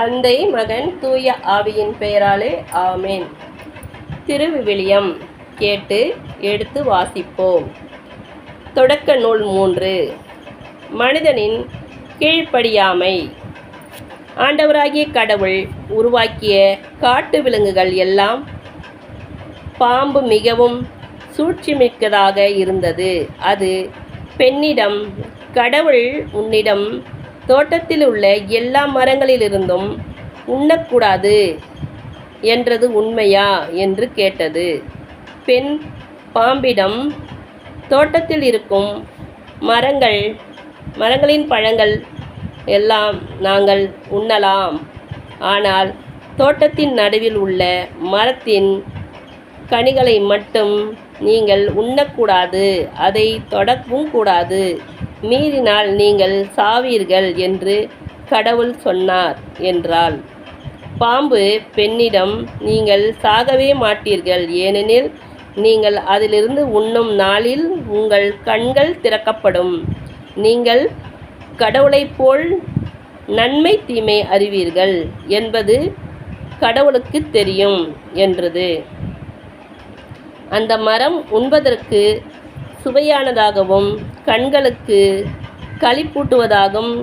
தந்தை மகன் தூய ஆவியின் பெயராலே ஆமேன். திருவிவிலியம் கேட்டு எடுத்து வாசிப்போம். தொடக்க நூல் மூன்று. மனிதனின் கீழ்ப்படியாமை. ஆண்டவராகிய கடவுள் உருவாக்கிய காட்டு விலங்குகள் எல்லாம் பாம்பு மிகவும் சூழ்ச்சிமிக்கதாக இருந்தது. அது பெண்ணிடம் கடவுள் உன்னிடம் தோட்டத்தில் உள்ள எல்லா மரங்களிலிருந்தும் உண்ணக்கூடாது என்றது உண்மையா என்று கேட்டது. பெண் பாம்பிடம் தோட்டத்தில் இருக்கும் மரங்கள் மரங்களின் பழங்கள் எல்லாம் நாங்கள் உண்ணலாம். ஆனால் தோட்டத்தின் நடுவில் உள்ள மரத்தின் கனிகளை மட்டும் நீங்கள் உண்ணக்கூடாது. அதை தொடக்கவும் கூடாது. மீறினால் நீங்கள் சாவீர்கள் என்று கடவுள் சொன்னார் என்றாள். பாம்பு பெண்ணிடம் நீங்கள் சாகவே மாட்டீர்கள். ஏனெனில் நீங்கள் அதிலிருந்து உண்ணும் நாளில் உங்கள் கண்கள் திறக்கப்படும். நீங்கள் கடவுளைப் போல் நன்மை தீமை அறிவீர்கள் என்பது கடவுளுக்கு தெரியும் என்றது. அந்த மரம் உண்பதற்கு சுவையானதாகவும் கண்களுக்கு களிப்பூட்டுவதாகவும்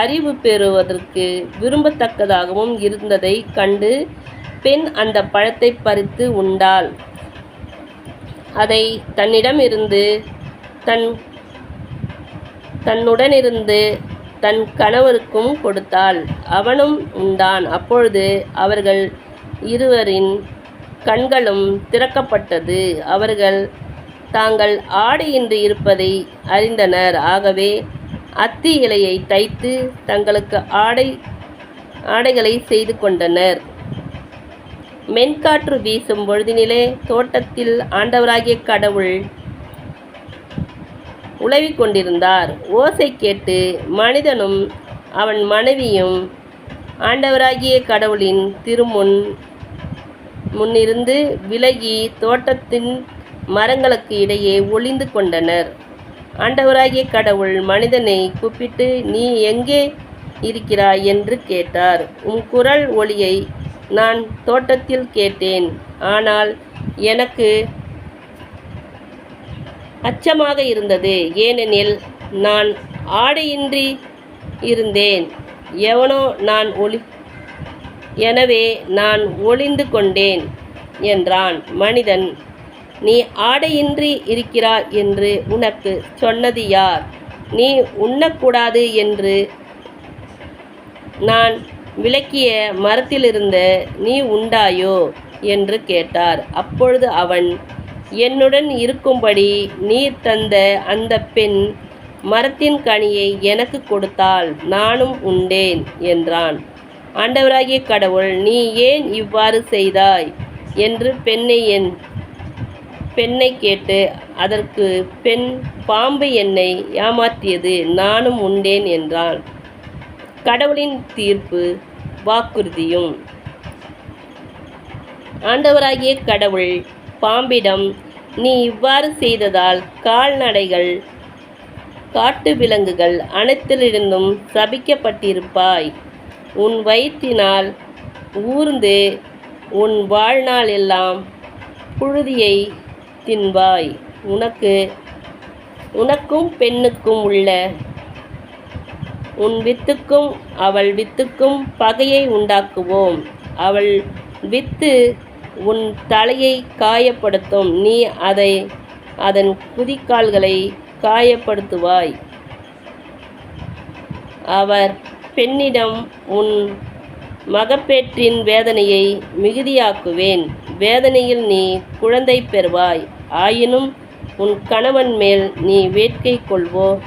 அறிவு பெறுவதற்கு விரும்பத்தக்கதாகவும் இருந்ததை கண்டு பெண் அந்த பழத்தை பறித்து உண்டாள். அதை தன்னிடமிருந்து தன் தன்னுடனிருந்து தன் கணவருக்கும் கொடுத்தாள். அவனும் உண்டான். அப்பொழுது அவர்கள் இருவரின் கண்களும் திறக்கப்பட்டது. அவர்கள் தாங்கள் ஆடையின்றி இருப்பதை அறிந்தனர். ஆகவே அத்தி இலையை தைத்து தங்களுக்கு ஆடை ஆடைகளை செய்து கொண்டனர். மென்காற்று வீசும் பொழுதினிலே தோட்டத்தில் ஆண்டவராகிய கடவுள் உலவிக் கொண்டிருந்தார். ஓசை கேட்டு மனிதனும் அவன் மனைவியும் ஆண்டவராகிய கடவுளின் திருமுன் முன்னிருந்து விலகி தோட்டத்தின் மரங்களுக்கு இடையே ஒளிந்து கொண்டனர். ஆண்டவராகிய கடவுள் மனிதனை கூப்பிட்டு நீ எங்கே இருக்கிறாய்? என்று கேட்டார். உன் குரல் ஒளியை நான் தோட்டத்தில் கேட்டேன். ஆனால் எனக்கு அச்சமாக இருந்தது. ஏனெனில் நான் ஆடையின்றி இருந்தேன். எவனோ நான் ஒளி எனவே நான் ஒளிந்து கொண்டேன் என்றான். மனிதன் நீ ஆடையின்றி இருக்கிறாய் என்று உனக்கு சொன்னது யார்? நீ உண்ணக்கூடாது என்று நான் விளக்கிய மரத்திலிருந்த நீ உண்டாயோ? என்று கேட்டார். அப்பொழுது அவன் என்னுடன் இருக்கும்படி நீ தந்த அந்த பெண் மரத்தின் கனியை எனக்கு கொடுத்தால் நானும் உண்டேன் என்றான். ஆண்டவராகிய கடவுள் நீ ஏன் இவ்வாறு செய்தாய்? என்று பெண்ணை என் பெண்ணை கேட்டு அதற்கு பெண் பாம்பு என்னை ஏமாற்றியது நானும் உண்டேன் என்றான் கடவுளின் தீர்ப்பு வாக்குறுதியும். ஆண்டவராகிய கடவுள் பாம்பிடம் நீ இவ்வாறு செய்ததால் கால்நடைகள் காட்டு விலங்குகள் அனைத்திலிருந்தும் சபிக்கப்பட்டிருப்பாய். உன் வயிற்றினால் ஊர்ந்து உன் வாழ்நாள் எல்லாம் புழுதியை தின்பாய் உனக்கு உனக்கும் பெண்ணுக்கும் உள்ள உன் வித்துக்கும் அவள் வித்துக்கும் பகையை உண்டாக்குவோம். அவள் வித்து உன் தலையை காயப்படுத்தும். நீ அதை அதன் குதிக்கால்களை காயப்படுத்துவாய். அவர் பெண்ணிடம் உன் மகப்பேற்றின் வேதனையை மிகுதியாக்குவேன். வேதனையில் நீ குழந்தை பெறுவாய். ஆயினும் உன் கணவன் மேல் நீ வேட்கை கொள்வோ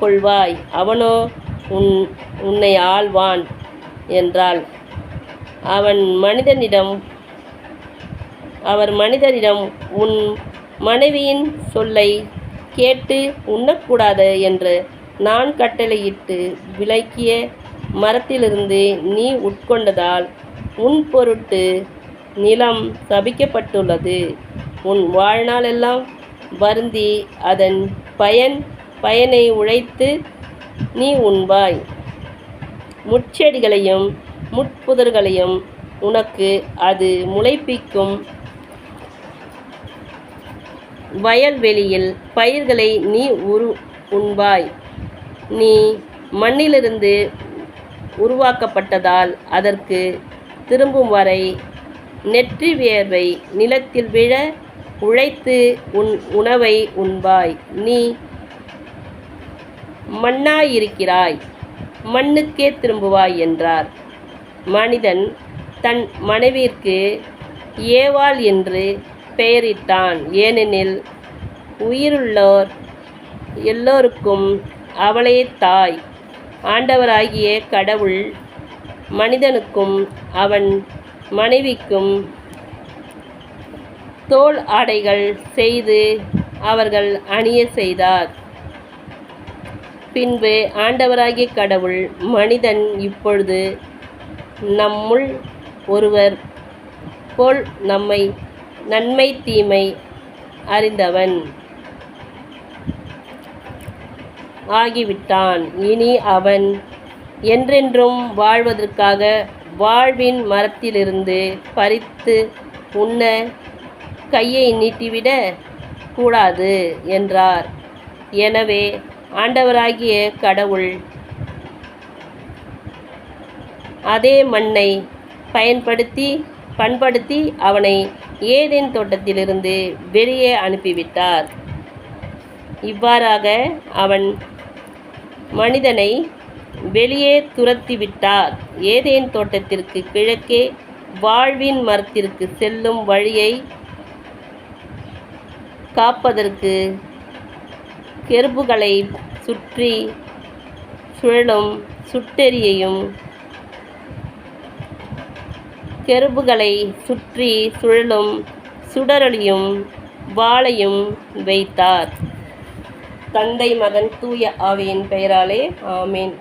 கொள்வாய். அவனோ உன் உன்னை ஆள்வான் என்றாள். அவன் மனிதனிடம் அவர் மனிதனிடம் உன் மனைவியின் சொல்லை கேட்டு உண்ணக்கூடாது என்று நான் கட்டளையிட்டு விலக்கிய மரத்திலிருந்து நீ உட்கொண்டதால் உன் பொருட்டு நிலம் சபிக்கப்பட்டுள்ளது. உன் வாழ்நாளெல்லாம் வருந்தி அதன் பயன் பயனை உழைத்து நீ உண்பாய். முட்செடிகளையும் முட்புதர்களையும் உனக்கு அது முளைப்பிக்கும். வயல்வெளியில் பயிர்களை நீ உரு உண்பாய். நீ மண்ணிலிருந்து உருவாக்கப்பட்டதால் அதற்கு திரும்பும் வரை நெற்றி வியர்வை நிலத்தில் விழ உழைத்து உன் உணவை உண்பாய். நீ மண்ணாயிருக்கிறாய். மண்ணுக்கே திரும்புவாய் என்றார். மனிதன் தன் மனைவிற்கு ஏவாள் என்று பெயரிட்டான். ஏனெனில் உயிருள்ளோர் எல்லோருக்கும் அவளே தாய். ஆண்டவராகிய கடவுள் மனிதனுக்கும் அவன் மனைவிக்கும் தோல் ஆடைகள் செய்து அவர்கள் அணிய செய்தார். பின்பு ஆண்டவராகிய கடவுள் மனிதன் இப்பொழுது நம்முள் ஒருவர் போல் நம்மை நன்மை தீமை அறிந்தவன். ஆகிவிட்டான். இனி அவன் என்றென்றும் வாழ்வதற்காக வாழ்வின் மரத்திலிருந்து பறித்து உண்ண கையை நீட்டிவிட கூடாது என்றார். எனவே ஆண்டவராகிய கடவுள் அதே மண்ணை பயன்படுத்தி பண்படுத்தி அவனை ஏதேன் தோட்டத்திலிருந்து வெளியே அனுப்பிவிட்டார். இவ்வாறாக அவன் மனிதனை வெளியே துரத்திவிட்டார். ஏதேன் தோட்டத்திற்கு கிழக்கே வாழ்வின் மரத்திற்கு செல்லும் வழியை காப்பதற்கு கெருப்புகளை சுற்றி சுழலும் சுட்டெரியையும் கெருப்புகளை சுற்றி சுழலும் சுடரொளியும் வாளையும் வைத்தார். தந்தை மகன் தூய ஆவியின் பெயராலே ஆமேன்.